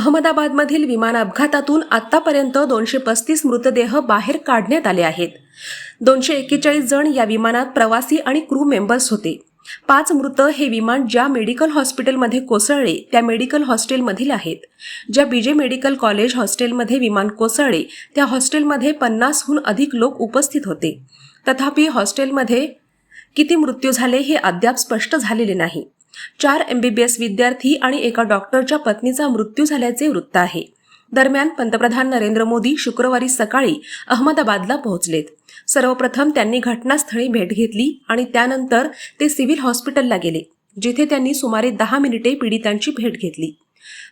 अहमदाबादमधील विमान अपघातातून आतापर्यंत दोनशे पस्तीस मृतदेह बाहेर काढण्यात आले आहेत. दोनशे एक्केचाळीस जण या विमानात प्रवासी आणि क्रू मेंबर्स होते. पाच मृत हे विमान ज्या मेडिकल हॉस्पिटलमध्ये कोसळले त्या मेडिकल हॉस्टेलमधील आहेत. ज्या बीजे मेडिकल कॉलेज हॉस्टेलमध्ये विमान कोसळले त्या हॉस्टेलमध्ये पन्नासहून अधिक लोक उपस्थित होते. तथापि हॉस्टेलमध्ये किती मृत्यू झाले हे अद्याप स्पष्ट झालेले नाही. चार एमबीबीएस विद्यार्थी आणि एका डॉक्टरच्या पत्नीचा मृत्यू झाल्याचे वृत्त आहे. दरम्यान पंतप्रधान नरेंद्र मोदी शुक्रवारी सकाळी अहमदाबादला पोहोचलेत. सर्वप्रथम त्यांनी घटनास्थळी भेट घेतली आणि त्यानंतर ते सिव्हिल हॉस्पिटलला गेले जिथे त्यांनी सुमारे दहा मिनिटे पीडितांची भेट घेतली.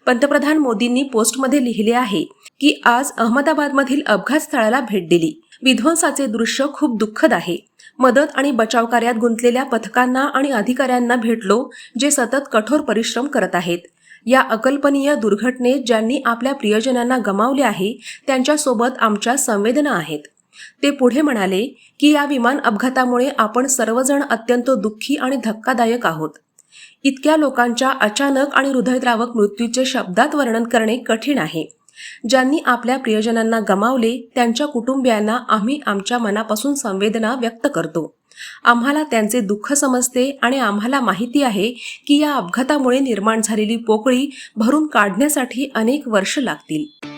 पंतप्रधान मोदींनी पोस्टमध्ये लिहिले आहे की आज अहमदाबादमधील अपघात स्थळाला भेट दिली. विध्वंसाचे दृश्य खूप दुःखद आहे. मदत आणि बचाव कार्यात गुंतलेल्या पथकांना आणि अधिकाऱ्यांना भेटलो जे सतत कठोर परिश्रम करत आहेत. या अकल्पनीय दुर्घटनेत ज्यांनी आपल्या प्रियजनांना गमावले आहे त्यांच्यासोबत आमच्या संवेदना आहेत. ते पुढे म्हणाले की या विमान अपघातामुळे आपण सर्वजण अत्यंत दुःखी आणि धक्कादायक आहोत. इतक्या लोकांच्या अचानक आणि हृदयद्रावक मृत्यूचे शब्दात वर्णन करणे कठीण आहे. ज्यांनी आपल्या प्रियजनांना गमावले त्यांच्या कुटुंबियांना आम्ही आमच्या मनापासून संवेदना व्यक्त करतो. आम्हाला त्यांचे दुःख समजते आणि आम्हाला माहिती आहे की या अपघातामुळे निर्माण झालेली पोकळी भरून काढण्यासाठी अनेक वर्ष लागतील.